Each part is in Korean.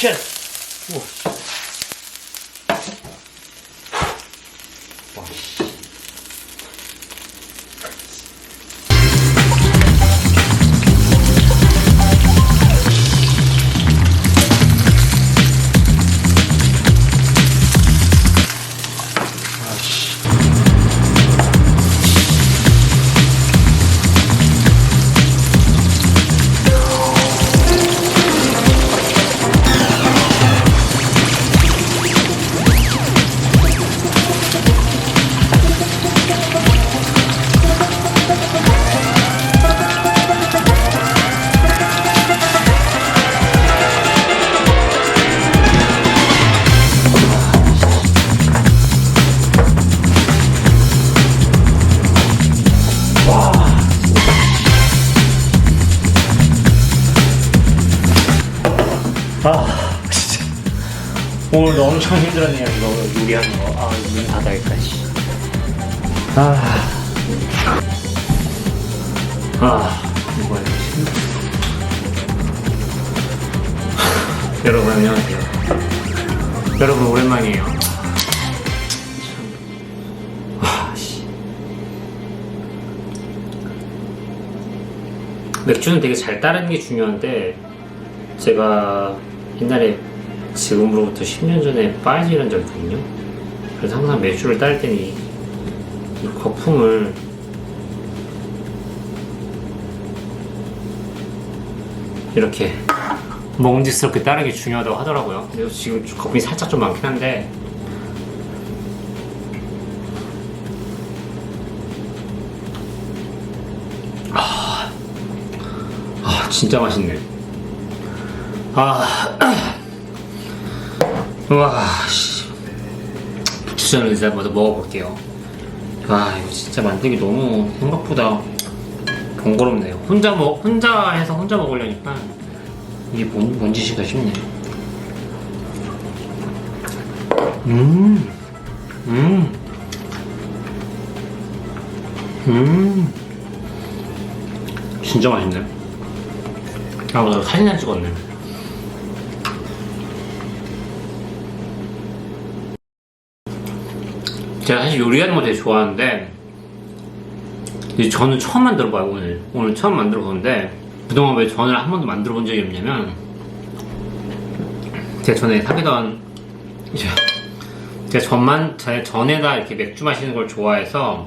切我去 아 진짜 오늘도 엄청 힘들었네요 이거 요리하는 거아문 닫아야겠다 씨. 아, 아 이거 해야 되지 여러분 안녕하세요 여러분 오랜만이에요 참. 아, 씨. 맥주는 되게 잘 따르는 게 중요한데 제가 옛날에 지금으로부터 10년 전에 일한 적이 있거든요. 그래서 항상 맥주를 따를 때니 이 거품을 이렇게 먹음직스럽게 따르는 게 중요하다고 하더라고요. 그래서 지금 거품이 살짝 좀 많긴 한데 아 진짜 맛있네 아 우와 씨 부추전을 일단 먼저 먹어볼게요 아 이거 진짜 만들기 너무 생각보다 번거롭네요 혼자 먹 혼자 해서 혼자 먹으려니까 이게 뭔, 뭔 짓인가 싶네 음 음. 음. 진짜 맛있네. 아, 맞아. 사진 안 찍었네. 제가 사실 요리하는 거 되게 좋아하는데, 저는 처음 만들어봐요, 오늘. 오늘 처음 만들어보는데, 그동안 왜 전을 한 번도 만들어 본 적이 없냐면, 제가 전에 사귀던, 이제 제가 전만, 제 전에다 이렇게 맥주 마시는 걸 좋아해서,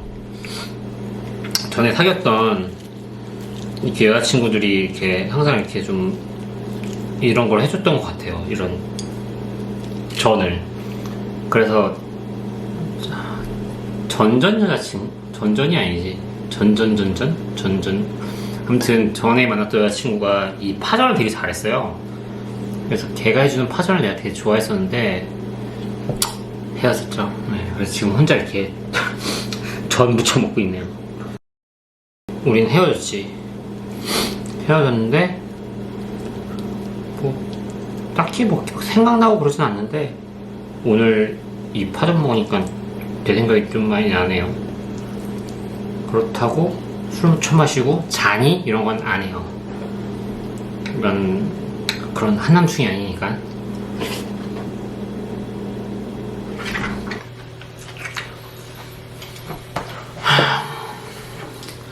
전에 사귀었던 이렇게 여자친구들이 이렇게 항상 이렇게 좀 이런 걸 해줬던 것 같아요. 이런 전을. 그래서 전전 여자친구? 전전이 아니지. 전전전전? 전전. 아무튼 전에 만났던 여자친구가 이 파전을 되게 잘했어요. 그래서 걔가 해주는 파전을 내가 되게 좋아했었는데 헤어졌죠. 네, 그래서 지금 혼자 이렇게 전 무쳐 먹고 있네요. 우린 헤어졌지. 헤어졌는데 뭐 딱히 뭐 생각나고 그러진 않는데 오늘 이 파전 먹으니까 내 생각이 좀 많이 나네요. 그렇다고 술 무쳐 마시고 자니 이런 건 안 해요. 그런 그런 한남충이 아니니까.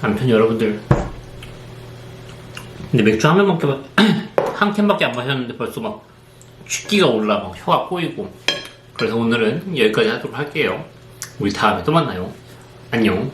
아무튼 여러분들 근데 맥주 한 병밖에 한 캔밖에 안 마셨는데 벌써 막 취기가 올라 막 혀가 꼬이고 그래서 오늘은 여기까지 하도록 할게요 우리 다음에 또 만나요. 안녕